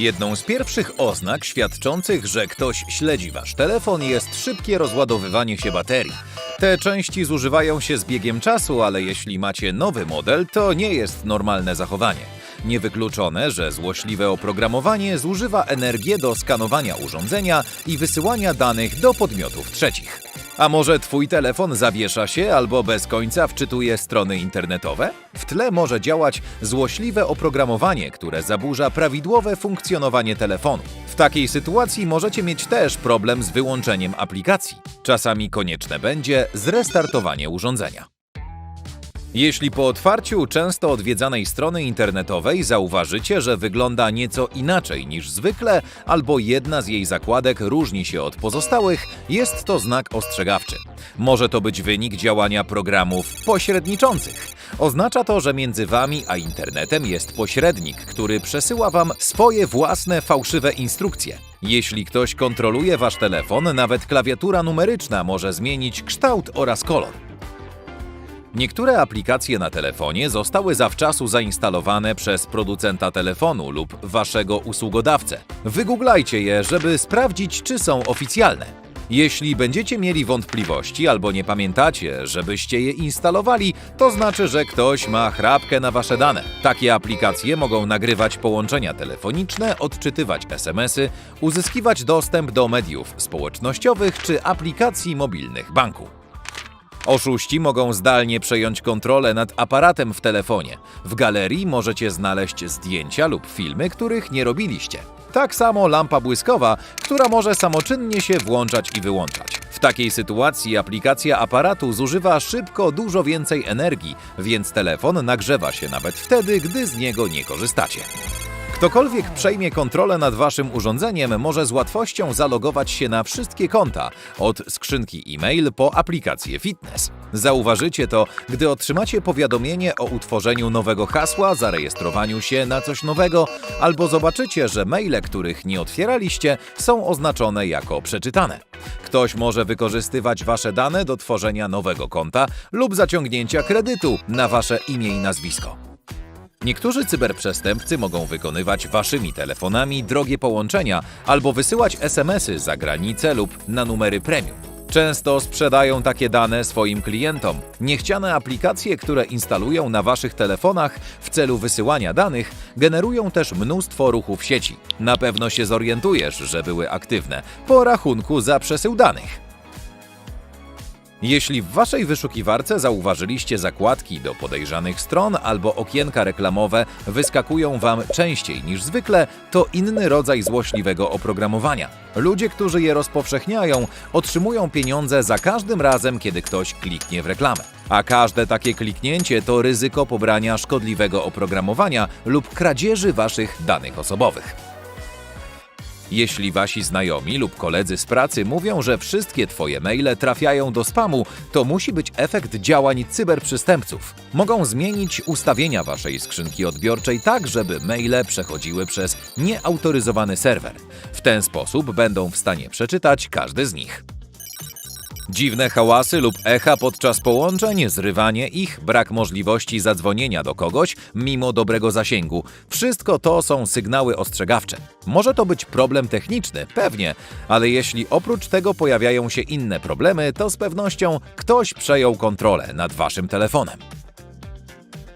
Jedną z pierwszych oznak świadczących, że ktoś śledzi wasz telefon jest szybkie rozładowywanie się baterii. Te części zużywają się z biegiem czasu, ale jeśli macie nowy model, to nie jest normalne zachowanie. Niewykluczone, że złośliwe oprogramowanie zużywa energię do skanowania urządzenia i wysyłania danych do podmiotów trzecich. A może twój telefon zawiesza się albo bez końca wczytuje strony internetowe? W tle może działać złośliwe oprogramowanie, które zaburza prawidłowe funkcjonowanie telefonu. W takiej sytuacji możecie mieć też problem z wyłączeniem aplikacji. Czasami konieczne będzie zrestartowanie urządzenia. Jeśli po otwarciu często odwiedzanej strony internetowej zauważycie, że wygląda nieco inaczej niż zwykle, albo jedna z jej zakładek różni się od pozostałych, jest to znak ostrzegawczy. Może to być wynik działania programów pośredniczących. Oznacza to, że między wami a internetem jest pośrednik, który przesyła wam swoje własne fałszywe instrukcje. Jeśli ktoś kontroluje wasz telefon, nawet klawiatura numeryczna może zmienić kształt oraz kolor. Niektóre aplikacje na telefonie zostały zawczasu zainstalowane przez producenta telefonu lub waszego usługodawcę. Wygooglajcie je, żeby sprawdzić, czy są oficjalne. Jeśli będziecie mieli wątpliwości albo nie pamiętacie, żebyście je instalowali, to znaczy, że ktoś ma chrapkę na wasze dane. Takie aplikacje mogą nagrywać połączenia telefoniczne, odczytywać SMS-y, uzyskiwać dostęp do mediów społecznościowych czy aplikacji mobilnych banku. Oszuści mogą zdalnie przejąć kontrolę nad aparatem w telefonie. W galerii możecie znaleźć zdjęcia lub filmy, których nie robiliście. Tak samo lampa błyskowa, która może samoczynnie się włączać i wyłączać. W takiej sytuacji aplikacja aparatu zużywa szybko dużo więcej energii, więc telefon nagrzewa się nawet wtedy, gdy z niego nie korzystacie. Ktokolwiek przejmie kontrolę nad waszym urządzeniem, może z łatwością zalogować się na wszystkie konta, od skrzynki e-mail po aplikację fitness. Zauważycie to, gdy otrzymacie powiadomienie o utworzeniu nowego hasła, zarejestrowaniu się na coś nowego, albo zobaczycie, że maile, których nie otwieraliście, są oznaczone jako przeczytane. Ktoś może wykorzystywać wasze dane do tworzenia nowego konta lub zaciągnięcia kredytu na wasze imię i nazwisko. Niektórzy cyberprzestępcy mogą wykonywać waszymi telefonami drogie połączenia albo wysyłać SMS-y za granicę lub na numery premium. Często sprzedają takie dane swoim klientom. Niechciane aplikacje, które instalują na waszych telefonach w celu wysyłania danych, generują też mnóstwo ruchów sieci. Na pewno się zorientujesz, że były aktywne po rachunku za przesył danych. Jeśli w waszej wyszukiwarce zauważyliście zakładki do podejrzanych stron albo okienka reklamowe wyskakują wam częściej niż zwykle, to inny rodzaj złośliwego oprogramowania. Ludzie, którzy je rozpowszechniają, otrzymują pieniądze za każdym razem, kiedy ktoś kliknie w reklamę. A każde takie kliknięcie to ryzyko pobrania szkodliwego oprogramowania lub kradzieży waszych danych osobowych. Jeśli wasi znajomi lub koledzy z pracy mówią, że wszystkie twoje maile trafiają do spamu, to musi być efekt działań cyberprzestępców. Mogą zmienić ustawienia waszej skrzynki odbiorczej tak, żeby maile przechodziły przez nieautoryzowany serwer. W ten sposób będą w stanie przeczytać każdy z nich. Dziwne hałasy lub echa podczas połączeń, zrywanie ich, brak możliwości zadzwonienia do kogoś mimo dobrego zasięgu wszystko to są sygnały ostrzegawcze. Może to być problem techniczny, pewnie, ale jeśli oprócz tego pojawiają się inne problemy, to z pewnością ktoś przejął kontrolę nad waszym telefonem.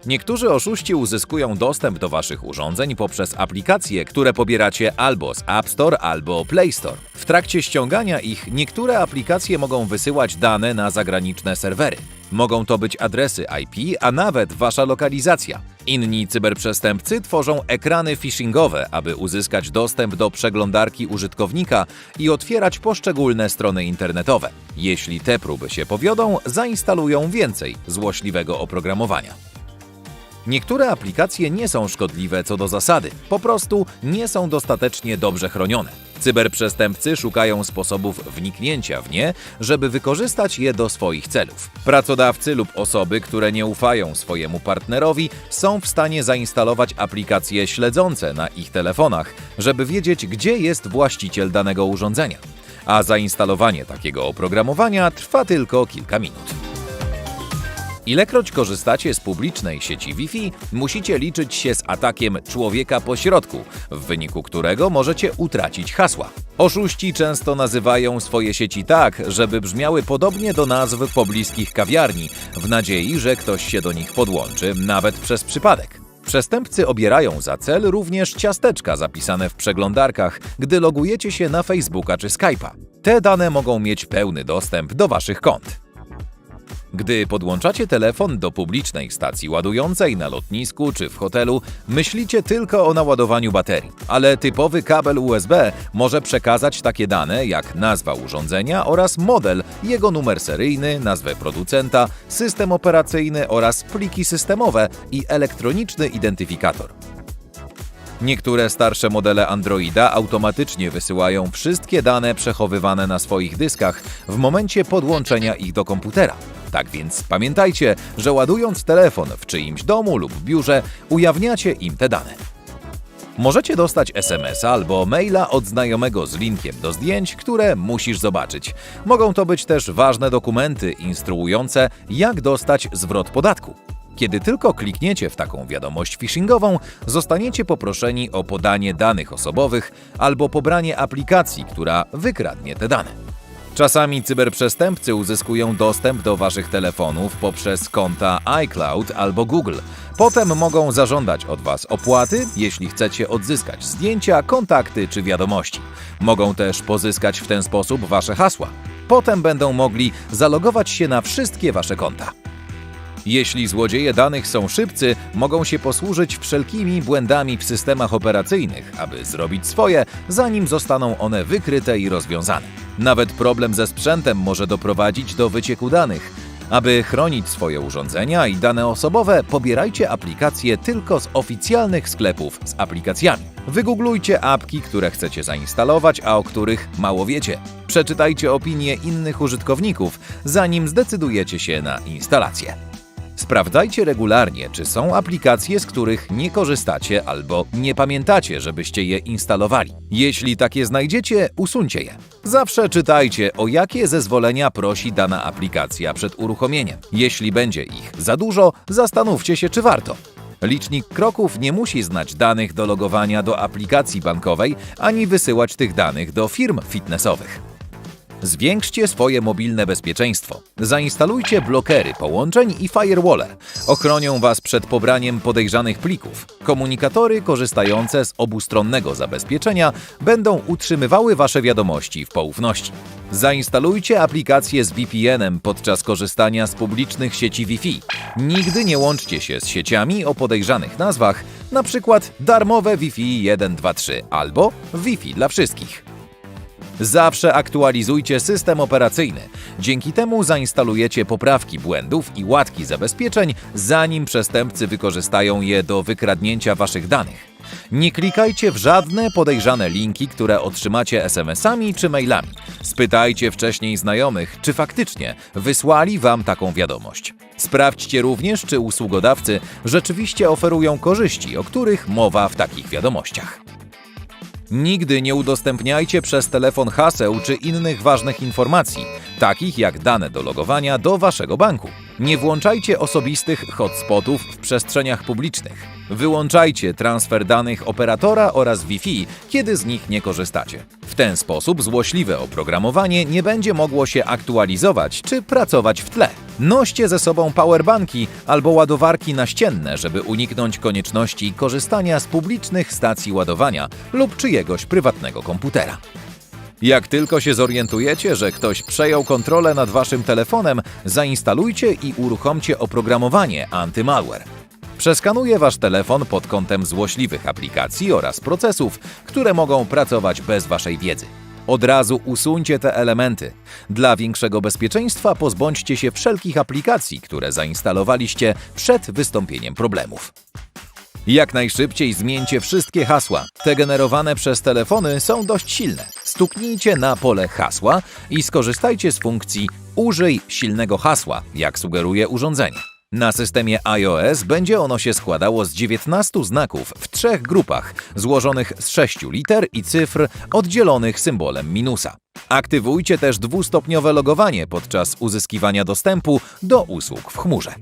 Niektórzy oszuści uzyskują dostęp do waszych urządzeń poprzez aplikacje, które pobieracie albo z App Store, albo Play Store. W trakcie ściągania ich niektóre aplikacje mogą wysyłać dane na zagraniczne serwery. Mogą to być adresy IP, a nawet wasza lokalizacja. Inni cyberprzestępcy tworzą ekrany phishingowe, aby uzyskać dostęp do przeglądarki użytkownika i otwierać poszczególne strony internetowe. Jeśli te próby się powiodą, zainstalują więcej złośliwego oprogramowania. Niektóre aplikacje nie są szkodliwe co do zasady, po prostu nie są dostatecznie dobrze chronione. Cyberprzestępcy szukają sposobów wniknięcia w nie, żeby wykorzystać je do swoich celów. Pracodawcy lub osoby, które nie ufają swojemu partnerowi, są w stanie zainstalować aplikacje śledzące na ich telefonach, żeby wiedzieć, gdzie jest właściciel danego urządzenia. A zainstalowanie takiego oprogramowania trwa tylko kilka minut. Ilekroć korzystacie z publicznej sieci Wi-Fi, musicie liczyć się z atakiem człowieka pośrodku, w wyniku którego możecie utracić hasła. Oszuści często nazywają swoje sieci tak, żeby brzmiały podobnie do nazw pobliskich kawiarni, w nadziei, że ktoś się do nich podłączy, nawet przez przypadek. Przestępcy obierają za cel również ciasteczka zapisane w przeglądarkach, gdy logujecie się na Facebooka czy Skype'a. Te dane mogą mieć pełny dostęp do waszych kont. Gdy podłączacie telefon do publicznej stacji ładującej na lotnisku czy w hotelu, myślicie tylko o naładowaniu baterii, ale typowy kabel USB może przekazać takie dane jak nazwa urządzenia oraz model, jego numer seryjny, nazwę producenta, system operacyjny oraz pliki systemowe i elektroniczny identyfikator. Niektóre starsze modele Androida automatycznie wysyłają wszystkie dane przechowywane na swoich dyskach w momencie podłączenia ich do komputera. Tak więc pamiętajcie, że ładując telefon w czyimś domu lub biurze, ujawniacie im te dane. Możecie dostać SMS-a albo maila od znajomego z linkiem do zdjęć, które musisz zobaczyć. Mogą to być też ważne dokumenty instruujące, jak dostać zwrot podatku. Kiedy tylko klikniecie w taką wiadomość phishingową, zostaniecie poproszeni o podanie danych osobowych albo pobranie aplikacji, która wykradnie te dane. Czasami cyberprzestępcy uzyskują dostęp do waszych telefonów poprzez konta iCloud albo Google. Potem mogą zażądać od was opłaty, jeśli chcecie odzyskać zdjęcia, kontakty czy wiadomości. Mogą też pozyskać w ten sposób wasze hasła. Potem będą mogli zalogować się na wszystkie wasze konta. Jeśli złodzieje danych są szybcy, mogą się posłużyć wszelkimi błędami w systemach operacyjnych, aby zrobić swoje, zanim zostaną one wykryte i rozwiązane. Nawet problem ze sprzętem może doprowadzić do wycieku danych. Aby chronić swoje urządzenia i dane osobowe, pobierajcie aplikacje tylko z oficjalnych sklepów z aplikacjami. Wygooglujcie apki, które chcecie zainstalować, a o których mało wiecie. Przeczytajcie opinie innych użytkowników, zanim zdecydujecie się na instalację. Sprawdzajcie regularnie, czy są aplikacje, z których nie korzystacie albo nie pamiętacie, żebyście je instalowali. Jeśli takie znajdziecie, usuńcie je. Zawsze czytajcie, o jakie zezwolenia prosi dana aplikacja przed uruchomieniem. Jeśli będzie ich za dużo, zastanówcie się, czy warto. Licznik kroków nie musi znać danych do logowania do aplikacji bankowej, ani wysyłać tych danych do firm fitnessowych. Zwiększcie swoje mobilne bezpieczeństwo. Zainstalujcie blokery połączeń i firewall. Ochronią Was przed pobraniem podejrzanych plików. Komunikatory korzystające z obustronnego zabezpieczenia będą utrzymywały Wasze wiadomości w poufności. Zainstalujcie aplikację z VPN-em podczas korzystania z publicznych sieci Wi-Fi. Nigdy nie łączcie się z sieciami o podejrzanych nazwach, np. darmowe Wi-Fi 123 albo Wi-Fi dla wszystkich. Zawsze aktualizujcie system operacyjny. Dzięki temu zainstalujecie poprawki błędów i łatki zabezpieczeń, zanim przestępcy wykorzystają je do wykradnięcia waszych danych. Nie klikajcie w żadne podejrzane linki, które otrzymacie SMS-ami czy mailami. Spytajcie wcześniej znajomych, czy faktycznie wysłali wam taką wiadomość. Sprawdźcie również, czy usługodawcy rzeczywiście oferują korzyści, o których mowa w takich wiadomościach. Nigdy nie udostępniajcie przez telefon haseł czy innych ważnych informacji, takich jak dane do logowania do waszego banku. Nie włączajcie osobistych hotspotów w przestrzeniach publicznych. Wyłączajcie transfer danych operatora oraz Wi-Fi, kiedy z nich nie korzystacie. W ten sposób złośliwe oprogramowanie nie będzie mogło się aktualizować czy pracować w tle. Noście ze sobą powerbanki albo ładowarki naścienne, żeby uniknąć konieczności korzystania z publicznych stacji ładowania lub czyjegoś prywatnego komputera. Jak tylko się zorientujecie, że ktoś przejął kontrolę nad waszym telefonem, zainstalujcie i uruchomcie oprogramowanie antymalware. Przeskanuje wasz telefon pod kątem złośliwych aplikacji oraz procesów, które mogą pracować bez waszej wiedzy. Od razu usuńcie te elementy. Dla większego bezpieczeństwa pozbądźcie się wszelkich aplikacji, które zainstalowaliście przed wystąpieniem problemów. Jak najszybciej zmieńcie wszystkie hasła. Te generowane przez telefony są dość silne. Stuknijcie na pole hasła i skorzystajcie z funkcji Użyj silnego hasła, jak sugeruje urządzenie. Na systemie iOS będzie ono się składało z 19 znaków w trzech grupach, złożonych z 6 liter i cyfr oddzielonych symbolem minusa. Aktywujcie też dwustopniowe logowanie podczas uzyskiwania dostępu do usług w chmurze.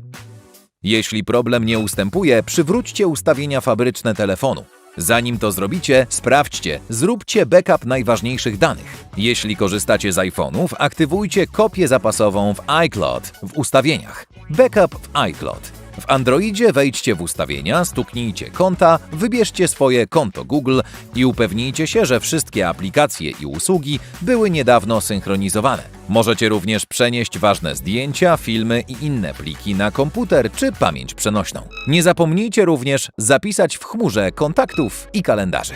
Jeśli problem nie ustępuje, przywróćcie ustawienia fabryczne telefonu. Zanim to zrobicie, sprawdźcie, zróbcie backup najważniejszych danych. Jeśli korzystacie z iPhone'ów, aktywujcie kopię zapasową w iCloud w ustawieniach. Backup w iCloud. W Androidzie wejdźcie w ustawienia, stuknijcie konta, wybierzcie swoje konto Google i upewnijcie się, że wszystkie aplikacje i usługi były niedawno synchronizowane. Możecie również przenieść ważne zdjęcia, filmy i inne pliki na komputer czy pamięć przenośną. Nie zapomnijcie również zapisać w chmurze kontaktów i kalendarzy.